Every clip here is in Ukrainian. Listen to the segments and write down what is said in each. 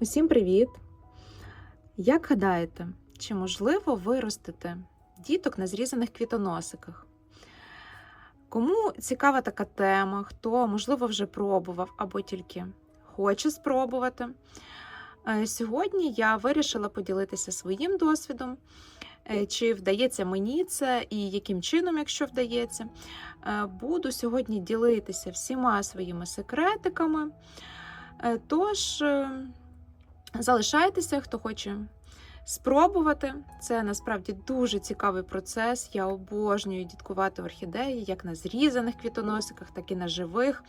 Усім привіт! Як гадаєте, чи можливо виростити діток на зрізаних квітоносиках? Кому цікава така тема, хто, можливо, вже пробував або тільки хоче спробувати? Е, Сьогодні я вирішила поділитися своїм досвідом, е, чи вдається мені це і яким чином, якщо вдається. Е, Буду сьогодні ділитися всіма своїми секретиками. Тож. Залишайтеся, хто хоче спробувати. Це насправді дуже цікавий процес. Я обожнюю діткувати орхідеї як на зрізаних квітоносиках, так і на живих,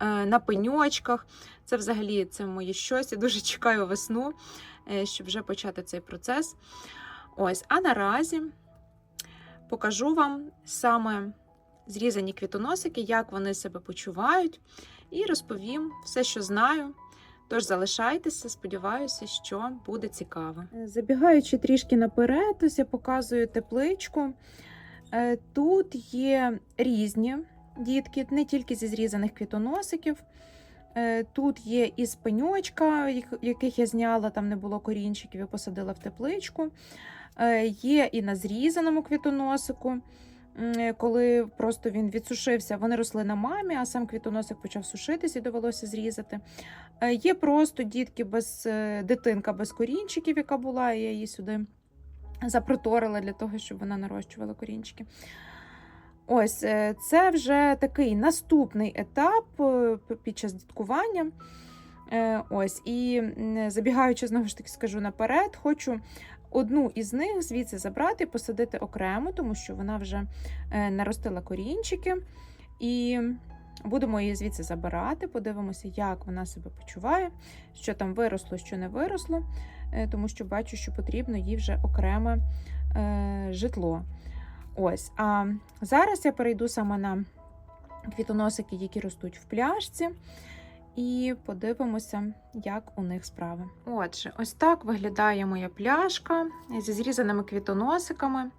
е, на пеньочках. Це взагалі це моє щось. Я дуже чекаю весну, е, щоб вже почати цей процес. Ось, а наразі покажу вам саме зрізані квітоносики, як вони себе почувають, і розповім все, що знаю. Тож залишайтеся, сподіваюся, що буде цікаво. Забігаючи трішки наперед, ось я показую тепличку. Е, Тут є різні дітки, не тільки зі зрізаних квітоносиків. Е, Тут є із пеньочка, яких я зняла, там не було корінчиків і посадила в тепличку. Е, Є і на зрізаному квітоносику. М, Коли просто він відсушився, вони росли на мамі, а сам квітоносик почав сушитися і довелося зрізати. Е, Є просто дітки без е, дитинка без корінчиків, яка була, і я її сюди запроторила для того, щоб вона нарощувала корінчики. Ось е, це вже такий наступний етап е, під час діткування. Е, Ось, і забігаючи, знову ж таки, скажу наперед, хочу одну із них звідси забрати посадити окремо, тому що вона вже е, наростила корінчики. І будемо її звідси забирати, подивимося, як вона себе почуває, що там виросло, що не виросло, е, тому що бачу, що потрібно їй вже окреме е, житло. Ось, а зараз я перейду саме на квітоносики, які ростуть в пляшці, і подивимося, як у них справи. Отже, ось так виглядає моя пляшка зі зрізаними квітоносиками.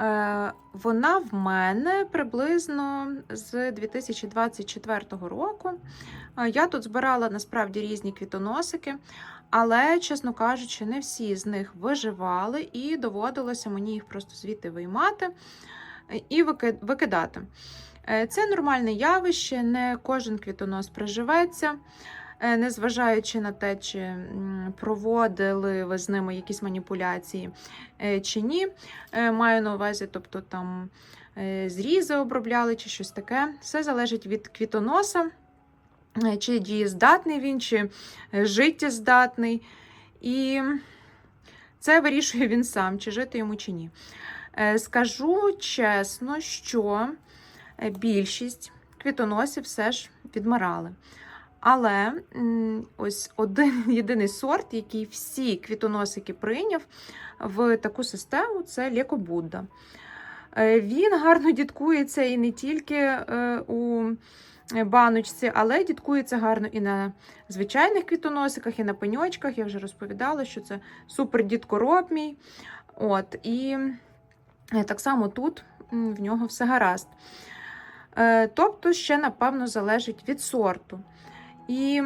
Е, Вона в мене приблизно з 2024 року. Е, Я тут збирала насправді різні квітоносики, але, чесно кажучи, не всі з них виживали, і доводилося мені їх просто звідти виймати е, і викидати. Е, Це нормальне явище, не кожен квітонос приживеться. Е, Незважаючи на те, чи проводили ви з ними якісь маніпуляції е, чи ні, маю на увазі, тобто там зрізи обробляли чи щось таке. Все залежить від квітоноса, чи дієздатний він, чи життєздатний. І це вирішує він сам, чи жити йому чи ні. Скажу чесно, що більшість квітоносів все ж відмирали. Але ось один єдиний сорт, який всі квітоносики прийняв в таку систему, це Лекобудда. Е, Він гарно діткується і не тільки е, у баночці, але діткується гарно і на звичайних квітоносиках, і на пеньочках. Я вже розповідала, що це супер діткороб мій. От, і е, так само тут в нього все гаразд. Е, Тобто, ще, напевно, залежить від сорту. І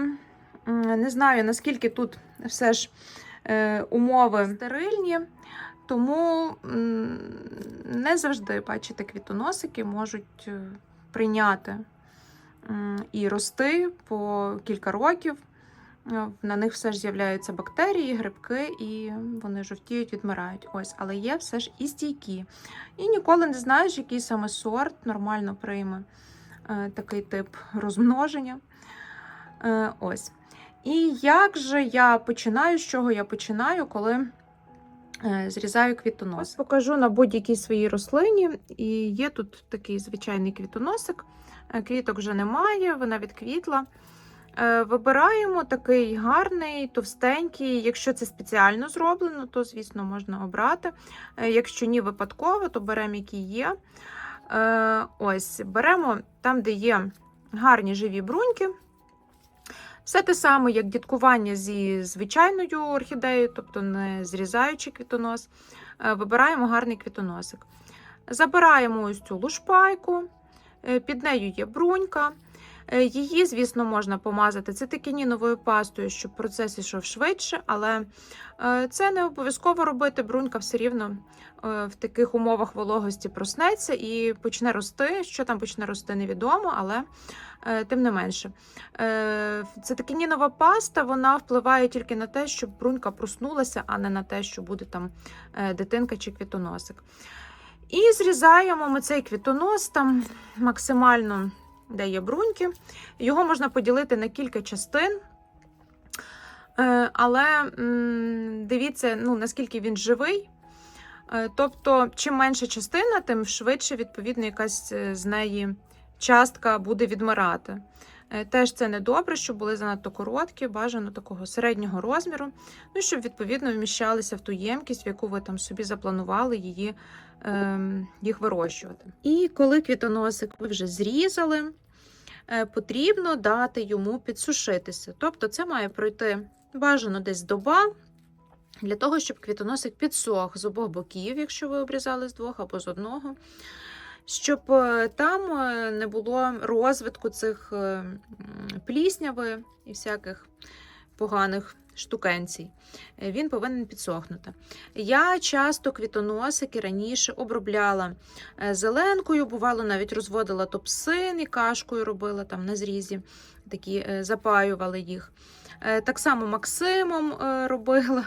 не знаю, наскільки тут все ж е, умови стерильні, тому не завжди, бачите, квітоносики можуть е, прийняти і рости по кілька років. Е, На них все ж з'являються бактерії, грибки, і вони жовтіють, відмирають. Ось, але є все ж і стійкі. І ніколи не знаєш, який саме сорт нормально прийме е, такий тип розмноження. Е, ось. І як же я починаю, з чого я починаю, коли зрізаю квітонос? Покажу на будь-якій своїй рослині. І є тут такий звичайний квітоносик. Квіток вже немає, вона відквітла. Е, Вибираємо такий гарний, товстенький. Якщо це спеціально зроблено, то, звісно, можна обрати. Е, Якщо ні випадково, то беремо, які є. Е, Ось, беремо там, де є гарні живі бруньки. Все те саме, як діткування зі звичайною орхідеєю, тобто не зрізаючи квітонос. Вибираємо гарний квітоносик. Забираємо ось цю лушпайку, під нею є брунька. Е, Її, звісно, можна помазати цитикініновою пастою, щоб процес ішов швидше, але е, це не обов'язково робити. Брунька все рівно е, в таких умовах вологості проснеться і почне рости. Що там почне рости, невідомо, але тим не менше. Цитикінінова паста вона впливає тільки на те, щоб брунька проснулася, а не на те, що буде там дитинка чи квітоносик. І зрізаємо ми цей квітонос там максимально, де є бруньки. Його можна поділити на кілька частин. Е, Але дивіться, ну, наскільки він живий. Е, Тобто, чим менша частина, тим швидше, відповідно, якась е, з неї частка буде відмирати. Е, Теж це не добре, щоб були занадто короткі, бажано такого середнього розміру, ну щоб відповідно вміщалися в ту ємкість, в яку ви там собі запланували її, ем, їх вирощувати. І коли квітоносик ви вже зрізали, е, потрібно дати йому підсушитися. Тобто це має пройти бажано десь доба. Для того, щоб квітоносик підсох з обох боків, якщо ви обрізали з двох або з одного, щоб е, там е, не було розвитку цих пліснявих плісняви і всяких поганих штукенцій. Е, Він повинен підсохнути. Я часто квітоносики раніше обробляла е, зеленкою, бувало, навіть розводила топсин і кашкою робила там на зрізі, такі е, запаювали їх. Так само Максимом робила.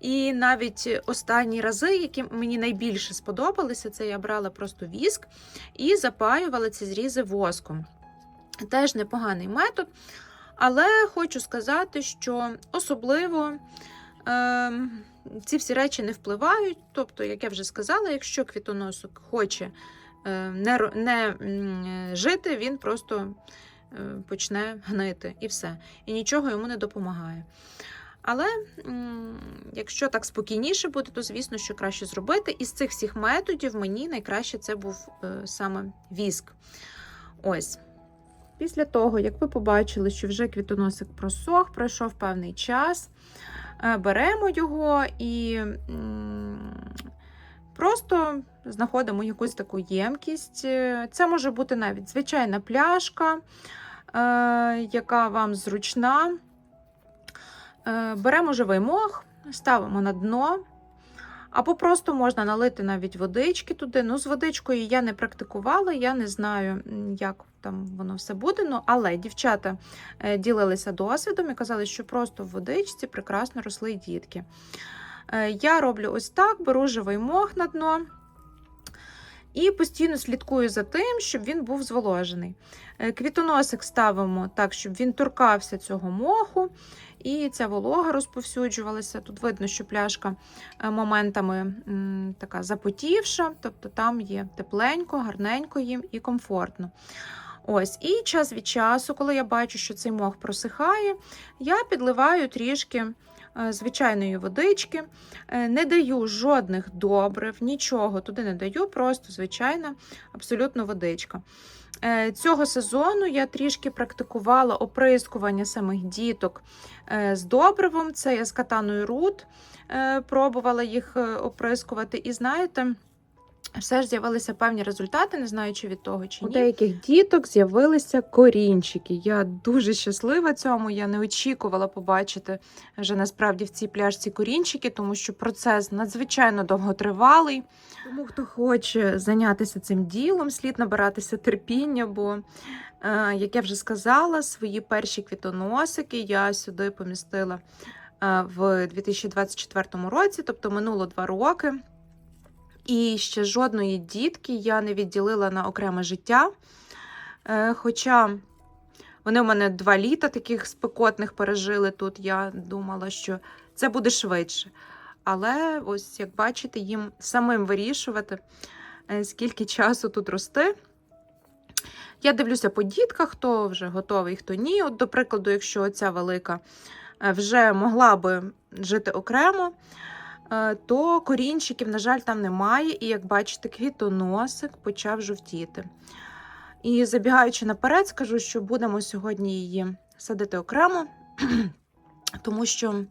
І навіть останні рази, які мені найбільше сподобалися, це я брала просто віск і запаювала ці зрізи воском. Теж непоганий метод. Але хочу сказати, що особливо е, ці всі речі не впливають. Тобто, як я вже сказала, якщо квітоносок хоче е, не, не е, жити, він просто е, почне гнити і все. І нічого йому не допомагає. Але якщо так спокійніше буде, то звісно, що краще зробити. Із цих всіх методів мені найкраще це був е, саме віск. Ось. Після того, як ви побачили, що вже квітоносик просох, пройшов певний час, е, беремо його і просто знаходимо якусь таку ємкість. Е, Це може бути навіть звичайна пляшка, е, яка вам зручна. Беремо живий мох, ставимо на дно. Або просто можна налити навіть водички туди. Ну, з водичкою я не практикувала, я не знаю, як там воно все буде. Ну, але дівчата е, ділилися досвідом і казали, що просто в водичці прекрасно росли дітки. Е, Я роблю ось так: беру живий мох на дно. І постійно слідкую за тим, щоб він був зволожений. Е, Квітоносик ставимо так, щоб він торкався цього моху, і ця волога розповсюджувалася. Тут видно, що пляшка е, моментами така запотівша, тобто там є тепленько, гарненько їм і комфортно. Ось, і час від часу, коли я бачу, що цей мох просихає, я підливаю трішки е, звичайної водички, е, не даю жодних добрив, нічого туди не даю, просто звичайна, абсолютно водичка. Е, Цього сезону я трішки практикувала оприскування самих діток е, з добривом. Це я з катаною рут е, пробувала їх оприскувати. І знаєте, все ж з'явилися певні результати, не знаю, чи від того чи ні. У деяких діток з'явилися корінчики. Я дуже щаслива цьому. Я не очікувала побачити вже насправді в цій пляшці корінчики, тому що процес надзвичайно довготривалий. Тому хто хоче зайнятися цим ділом, слід набиратися терпіння, бо, е, як я вже сказала, свої перші квітоносики я сюди помістила е, в 2024 році, тобто минуло два роки. І ще жодної дітки я не відділила на окреме життя. Е, Хоча вони в мене два літа таких спекотних пережили тут. Я думала, що це буде швидше. Але ось як бачите, їм самим вирішувати, е, скільки часу тут рости. Я дивлюся по дітках, хто вже готовий, хто ні. От, до прикладу, якщо ця велика е, вже могла би жити окремо, то корінчиків, на жаль, там немає. І як бачите, квітоносик почав жовтіти. І забігаючи наперед, скажу, що будемо сьогодні її садити окремо, тому що, е,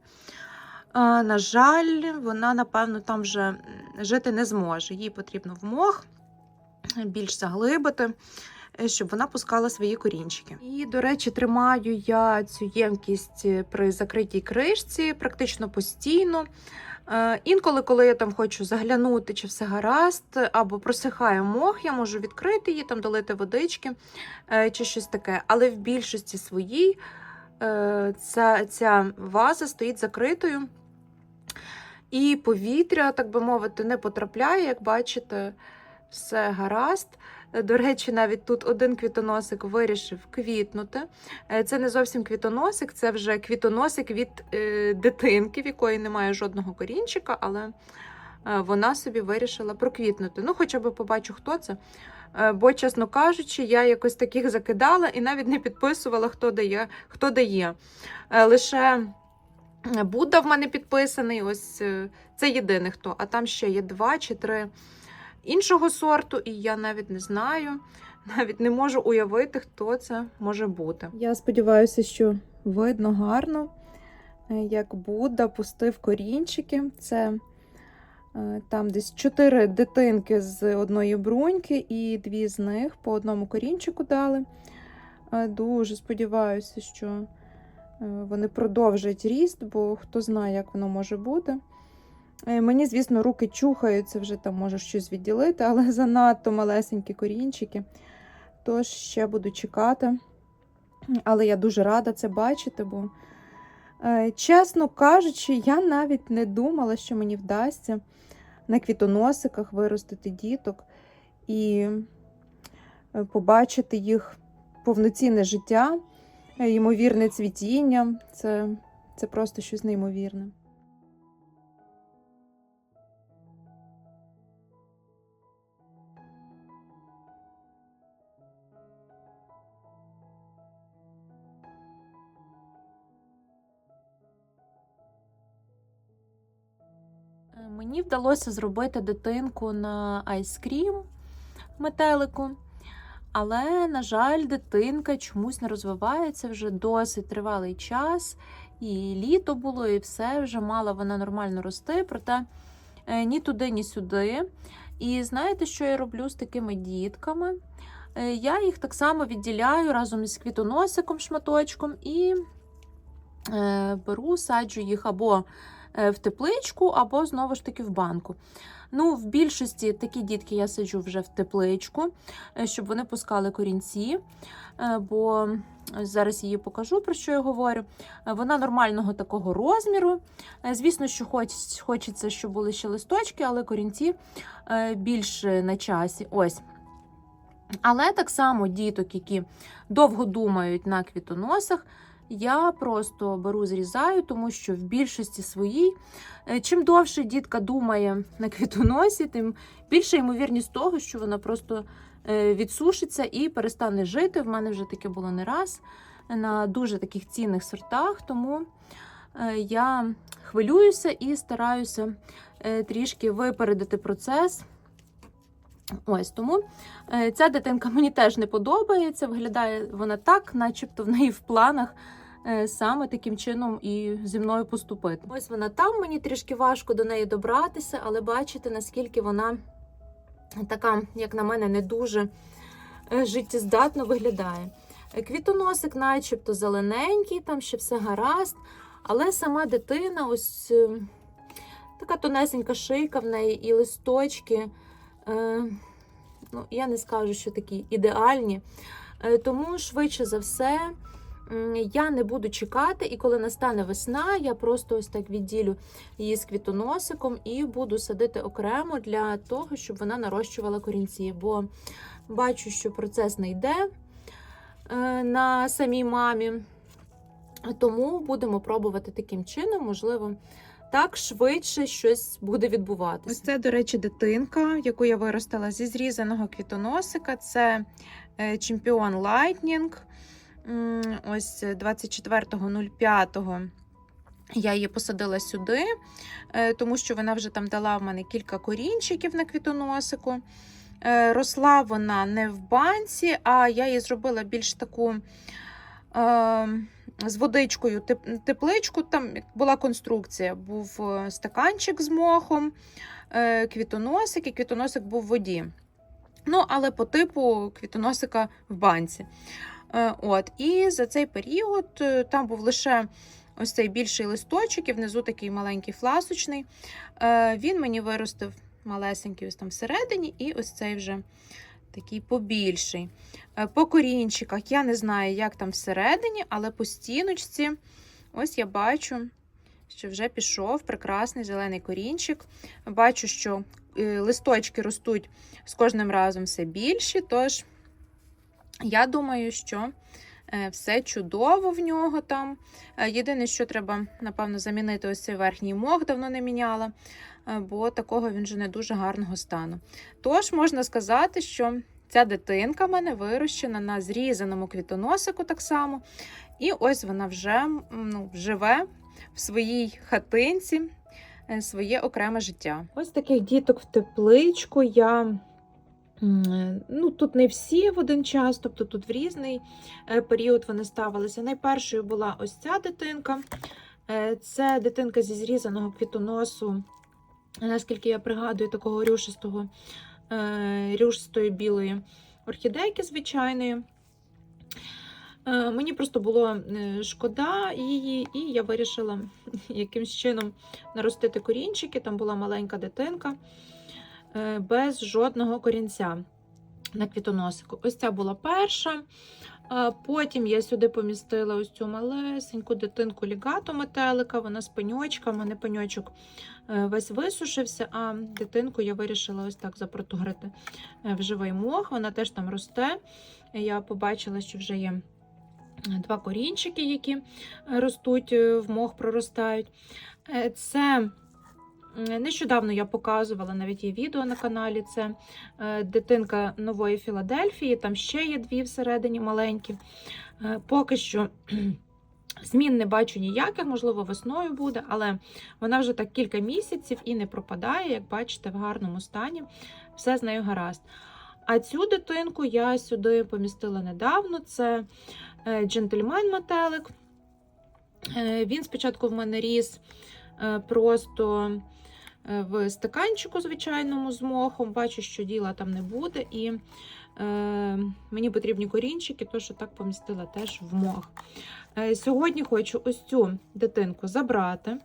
на жаль, вона, напевно, там вже жити не зможе. Їй потрібно в більш заглибити. е, щоб вона пускала свої корінчики. І, до речі, тримаю я цю ємкість е, при закритій кришці практично постійно. Е, Інколи, коли я там хочу заглянути, чи все гаразд, або просихає мох, я можу відкрити її, там долити водички е, чи щось таке. Але в більшості своїй е, ця, ця ваза стоїть закритою. І повітря, так би мовити, не потрапляє, як бачите, все гаразд. Е, До речі, навіть тут один квітоносик вирішив квітнути. Е, Це не зовсім квітоносик, це вже квітоносик від е, дитинки, в якої немає жодного корінчика, але вона собі вирішила проквітнути. Ну, хоча б побачу, хто це. Бо, чесно кажучи, я якось таких закидала і навіть не підписувала, хто дає. Хто дає. Лише Будда в мене підписаний. Ось це єдиний хто. А там ще є два чи три іншого сорту, і я навіть не знаю, навіть не можу уявити, хто це може бути. Я сподіваюся, що видно гарно, е, як Будда пустив корінчики. Це е, там десь чотири дитинки з одної бруньки, і дві з них по одному корінчику дали. Е, Дуже сподіваюся, що вони продовжать ріст, бо хто знає, як воно може бути. Е, Мені, звісно, руки чухаються, вже там можу щось відділити, але занадто малесенькі корінчики. Тож ще буду чекати. Але я дуже рада це бачити, бо, е, чесно кажучи, я навіть не думала, що мені вдасться на квітоносиках виростити діток і е, побачити їх повноцінне життя, ймовірне цвітіння. Це, це просто щось неймовірне. Мені вдалося зробити дитинку на айскрім метелику, але, на жаль, дитинка чомусь не розвивається вже досить тривалий час. І літо було, і все вже мала вона нормально рости, проте е, ні туди, ні сюди. І знаєте, що я роблю з такими дітками? Е, Я їх так само відділяю разом із квітоносиком шматочком і е, беру, саджу їх або в тепличку, або знову ж таки в банку. Ну, в більшості такі дітки я саджу вже в тепличку, е, щоб вони пускали корінці. е, Бо зараз її покажу, про що я говорю. Е, Вона нормального такого розміру. Е, Звісно, що хоч, хочеться, щоб були ще листочки, але корінці е, більш на часі. Ось. Але так само діток, які довго думають на квітоносах, я просто беру, зрізаю, тому що в більшості своїй, е, чим довше дітка думає на квітоносі, тим більша ймовірність того, що вона просто е, відсушиться і перестане жити. В мене вже таке було не раз на дуже таких цінних сортах, тому е, я хвилююся і стараюся трішки випередити процес. Ось тому ця дитинка мені теж не подобається. Виглядає вона так, начебто в неї в планах саме таким чином і зі мною поступити. Ось вона там, мені трішки важко до неї добратися, але бачите, наскільки вона така, як на мене, не дуже е, життєздатно виглядає. Е, Квітоносик, начебто, зелененький, там ще все гаразд, але сама дитина, ось е, така тонесенька шийка в неї і листочки. Е, ну, я не скажу, що такі ідеальні. Е, тому швидше за все я не буду чекати, і коли настане весна, я просто ось так відділю її з квітоносиком і буду садити окремо для того, щоб вона нарощувала корінці. Бо бачу, що процес не йде е, на самій мамі. Тому будемо пробувати таким чином, можливо, так швидше щось буде відбуватися. Ось це, до речі, дитинка, яку я виростила зі зрізаного квітоносика. Це е, чемпіон Lightning. Ось 24.05 я її посадила сюди, е, тому що вона вже там дала в мене кілька корінчиків на квітоносику. Е, Росла вона не в банці, а я її зробила більш таку. е, з водичкою тепличку. Там була конструкція, був стаканчик з мохом, квітоносик, і квітоносик був в воді. Ну, але по типу квітоносика в банці. Е, От, і за цей період е, там був лише ось цей більший листочок, і внизу такий маленький фласочний. Е, Він мені виростив малесенький ось там всередині, і ось цей вже такий побільший. По корінчиках я не знаю, як там всередині, але по стіночці, ось я бачу, що вже пішов прекрасний зелений корінчик. Бачу, що листочки ростуть з кожним разом все більші, тож я думаю, що е, все чудово в нього там. Е, Єдине, що треба, напевно, замінити ось цей верхній мох, давно не міняла, е, бо такого він вже не дуже гарного стану. Тож можна сказати, що ця дитинка в мене вирощена на зрізаному квітоносику так само. І ось вона вже ну, живе в своїй хатинці своє окреме життя. Ось таких діток в тепличку я. М, Ну, тут не всі в один час, тобто тут в різний е, період вони ставилися. Найпершою була ось ця дитинка. Е, Це дитинка зі зрізаного квітоносу, наскільки я пригадую, такого рюшистого, е, рюшистої білої орхідейки звичайної. Е, Мені просто було е, шкода її, і я вирішила якимсь чином наростити корінчики. Там була маленька дитинка е, без жодного корінця на квітоносику. Ось ця була перша. Потім я сюди помістила ось цю малесеньку дитинку лігату метелика, вона з пеньочками, не пеньочок е, весь висушився, а дитинку я вирішила ось так запротугрити е, в живий мох. Вона теж там росте. Я побачила, що вже є два корінчики, які е, ростуть, е, в мох проростають. Е, Це нещодавно я показувала, навіть є відео на каналі. Це е, дитинка нової Філадельфії, там ще є дві всередині маленькі. Е, Поки що. Змін не бачу ніяких, можливо, весною буде, але вона вже так кілька місяців і не пропадає, як бачите, в гарному стані. Все з нею гаразд. А цю дитинку я сюди помістила недавно. Це е, джентльмен-метелик. Він спочатку в мене ріс просто в стаканчику звичайному з мохом. Бачу, що діла там не буде. І е, мені потрібні корінчики, то що так помістила теж в мох. Е, Сьогодні хочу ось цю дитинку забрати,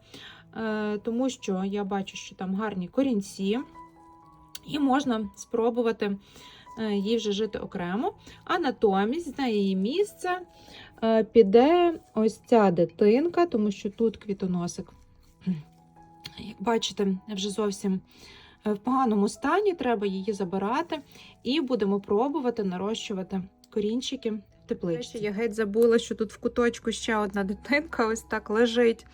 е, тому що я бачу, що там гарні корінці, і можна спробувати е, їй вже жити окремо. А натомість на її місце е, піде ось ця дитинка, тому що тут квітоносик, як бачите, вже зовсім е, в поганому стані, треба її забирати, і будемо пробувати нарощувати корінчики в тепличці. Я геть забула, що тут в куточку ще одна дитинка ось так лежить.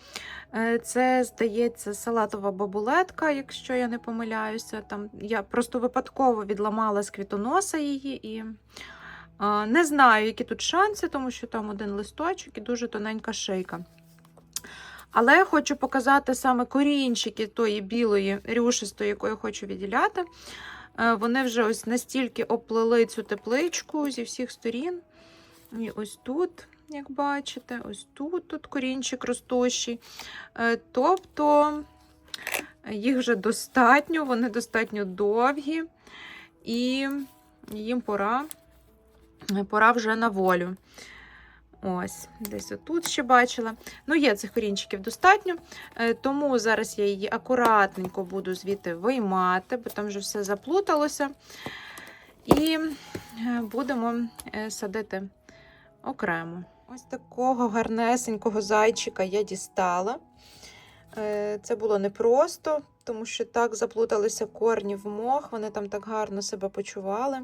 Е, Це, здається, салатова бабулетка, якщо я не помиляюся. Там я просто випадково відламала з квітоноса її і не знаю, які тут шанси, тому що там один листочок і дуже тоненька шийка. Але я хочу показати саме корінчики тої білої рюшистої, яку я хочу відділяти. Е, Вони вже ось настільки оплели цю тепличку зі всіх сторін. І ось тут, як бачите, ось тут тут корінчик ростущий. Е, Тобто їх вже достатньо, вони достатньо довгі, і їм пора, пора вже на волю. Ось, десь отут ще бачила. Ну, є цих корінчиків достатньо, е, тому зараз я її акуратненько буду звідти виймати, бо там вже все заплуталося. І е, будемо е, садити окремо. Ось такого гарнесенького зайчика я дістала. Це було непросто, тому що так заплуталися корні в мох, вони там так гарно себе почували.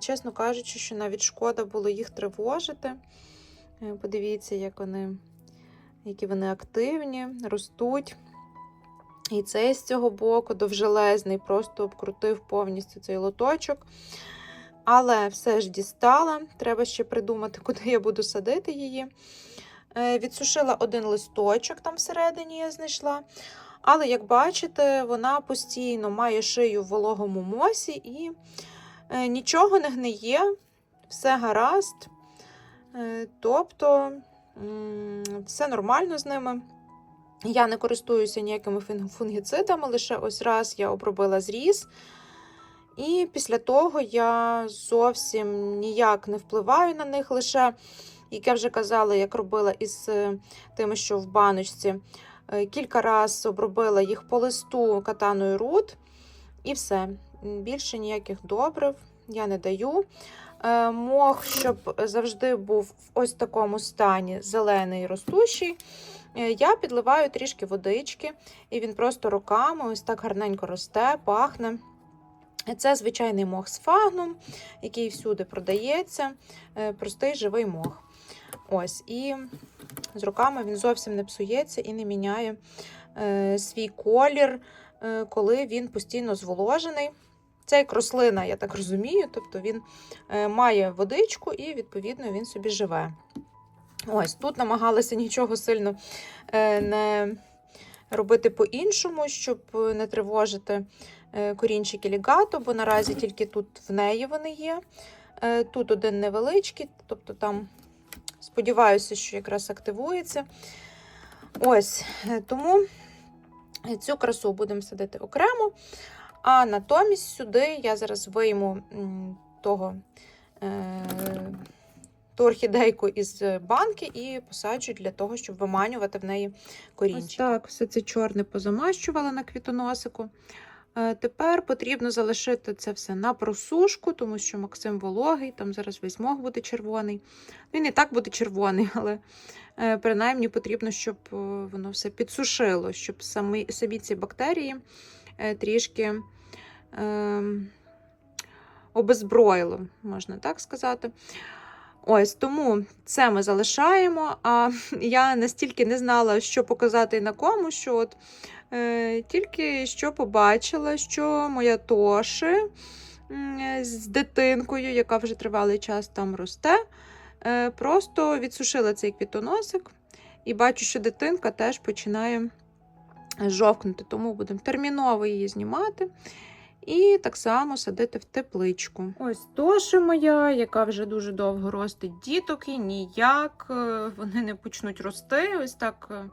Чесно кажучи, що навіть шкода було їх тривожити. Е, Подивіться, як вони, які вони активні, ростуть. І цей з цього боку довжелезний, просто обкрутив повністю цей лоточок. Але все ж дістала. Треба ще придумати, куди я буду садити її. Е, Відсушила один листочок там всередині я знайшла. Але, як бачите, вона постійно має шию в вологому мосі і е, нічого не гниє, все гаразд. Е, Тобто все нормально з ними. Я не користуюся ніякими фунгіцидами, лише ось раз я обробила зріз. І після того я зовсім ніяк не впливаю на них лише, як я вже казала, як робила із е, тими, що в баночці. Е, Кілька разів обробила їх по листу катаною рут, і все. Більше ніяких добрив я не даю. Е, Мох, щоб завжди був в ось такому стані зелений ростущий. е, Я підливаю трішки водички, і він просто роками ось так гарненько росте, пахне. Це звичайний мох з фагном, який всюди продається. е, Простий живий мох. Ось, і з роками він зовсім не псується і не міняє е, свій колір, е, коли він постійно зволожений. Це як рослина, я так розумію, тобто він е, має водичку і, відповідно, він собі живе. Ось тут намагалася нічого сильно е, не робити по-іншому, щоб не тривожити е, корінчики лігато, бо наразі тільки тут в неї вони є. Тут один невеличкий, тобто там сподіваюся, що якраз активується. Ось, тому цю красу будемо садити окремо. А натомість сюди я зараз вийму того, е, ту орхідейку із банки і посаджу для того, щоб виманювати в неї корінчики. Ось так, все це чорне позамащувала на квітоносику. Е, Тепер потрібно залишити це все на просушку, тому що Максим вологий, там зараз весь мох буде червоний. Він і так буде червоний, але е, принаймні потрібно, щоб воно все підсушило, щоб самі, самі ці бактерії трішки е, обезброїло, можна так сказати. Ось тому це ми залишаємо. А я настільки не знала, що показати і на кому, що от е, тільки що побачила, що моя Тоши з дитинкою, яка вже тривалий час там росте, е, просто відсушила цей квітоносик. І бачу, що дитинка теж починає жовкнути, тому будемо терміново її знімати. І так само садити в тепличку. Ось Тоша моя, яка вже дуже довго ростить діток, і ніяк е, вони не почнуть рости. Ось так. е,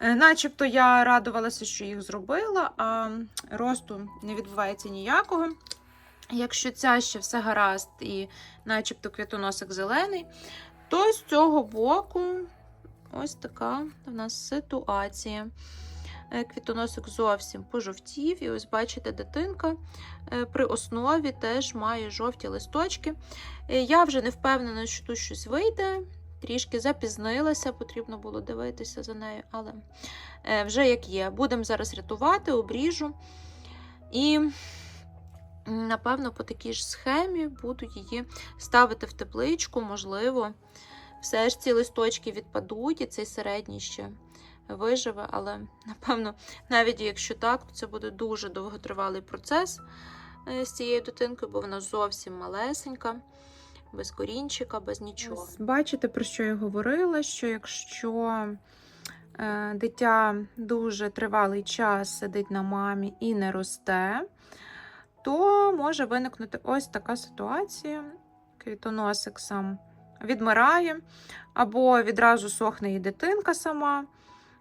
е, Начебто я радувалася, що їх зробила, а росту не відбувається ніякого. Якщо ця ще все гаразд і начебто квітоносик зелений, то з цього боку ось така в нас ситуація. Е, Квітоносик зовсім пожовтів, і ось бачите, дитинка е, при основі теж має жовті листочки. Е, Я вже не впевнена, що тут щось вийде. Трішки запізнилася, потрібно було дивитися за нею, але вже як є. Будемо зараз рятувати, обріжу. І, напевно, по такій ж схемі буду її ставити в тепличку, можливо, все ж ці листочки відпадуть, і цей середній ще виживе, але напевно, навіть якщо так, то це буде дуже довготривалий процес е, з цією дитинкою, бо вона зовсім малесенька, без корінчика, без нічого. Бачите, про що я говорила? Що якщо е, дитя дуже тривалий час сидить на мамі і не росте, то може виникнути ось така ситуація. Квітоносик сам відмирає, або відразу сохне її дитинка сама.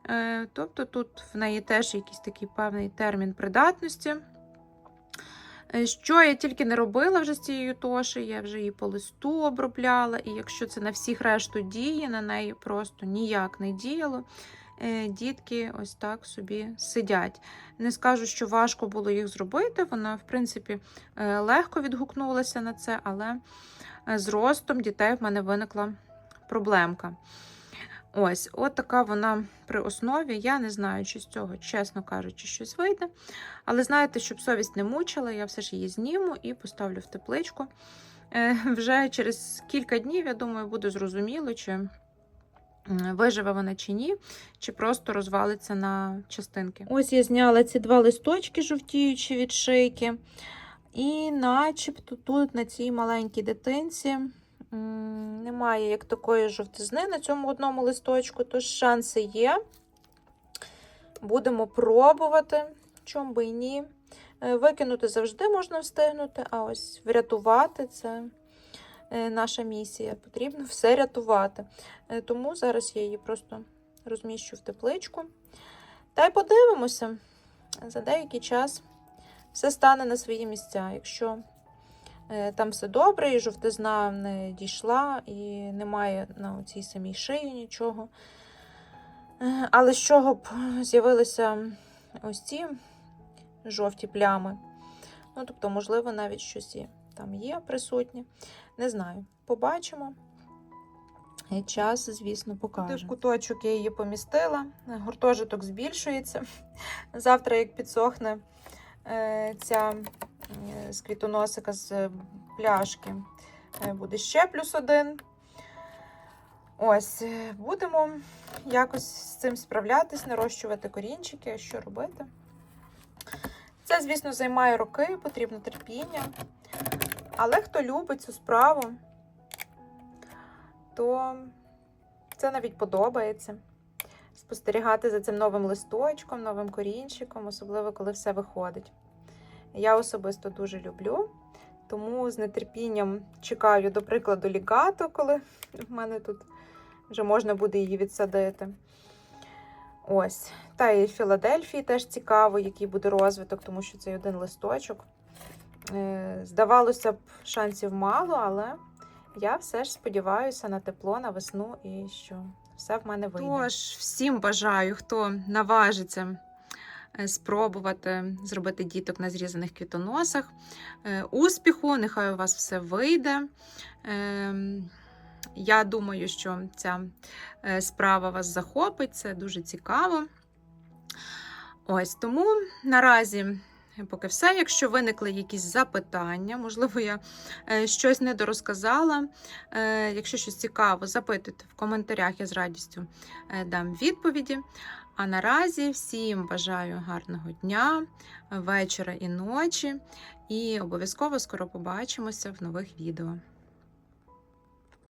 Е, Тобто тут в неї теж якийсь такий певний термін придатності. Е, Що я тільки не робила вже з цією тошею, я вже її по листу обробляла, і якщо це на всіх решту діє, на неї просто ніяк не діяло. Е, Дітки ось так собі сидять. Не скажу, що важко було їх зробити. Вона, в принципі, легко відгукнулася на це, але з ростом дітей в мене виникла проблемка. Ось, от така вона при основі. Я не знаю, чи з цього, чесно кажучи, щось вийде. Але знаєте, щоб совість не мучила, я все ж її зніму і поставлю в тепличку. Е, Вже через кілька днів, я думаю, буде зрозуміло, чи виживе вона чи ні, чи просто розвалиться на частинки. Ось я зняла ці два листочки, жовтіючі від шийки. І начебто тут на цій маленькій дитинці немає як такої жовтизни на цьому одному листочку, тож шанси є. Будемо пробувати, чому би і ні. Е, Викинути завжди можна встигнути, а ось врятувати це е, наша місія. Потрібно все рятувати. Е, Тому зараз я її просто розміщу в тепличку. Та й подивимося. За деякий час все стане на свої місця. Якщо там все добре, і жовтизна не дійшла, і немає на цій самій шиї нічого. Е, Але з чого б з'явилися ось ці жовті плями? Ну, тобто, можливо, навіть щось і там є присутнє. Не знаю. Побачимо. І час, звісно, покаже. В куточок я її помістила. Гуртожиток збільшується. Завтра, як підсохне е, ця е, з квітоносика з пляшки, е, буде ще плюс один. Ось, е, будемо якось з цим справлятись, нарощувати корінчики, що робити. Це, звісно, займає роки, потрібно терпіння. Але хто любить цю справу, то це навіть подобається. Спостерігати за цим новим листочком, новим корінчиком, особливо коли все виходить. Я особисто дуже люблю, тому з нетерпінням чекаю, до прикладу, лігату, коли в мене тут вже можна буде її відсадити. Ось. Та і Філадельфії теж цікаво, який буде розвиток, тому що цей один листочок. Е, Здавалося б, шансів мало, але я все ж сподіваюся на тепло, на весну і що все в мене вийде. Тож, всім бажаю, хто наважиться спробувати зробити діток на зрізаних квітоносах. Е, Успіху, нехай у вас все вийде. Ем, Я думаю, що ця е, справа вас захопить, це дуже цікаво. Ось тому наразі поки все. Якщо виникли якісь запитання, можливо, я е, щось не дорозказала. Е, Якщо щось цікаво, запитуйте в коментарях, я з радістю е, дам відповіді. А наразі всім бажаю гарного дня, вечора і ночі. І обов'язково скоро побачимося в нових відео.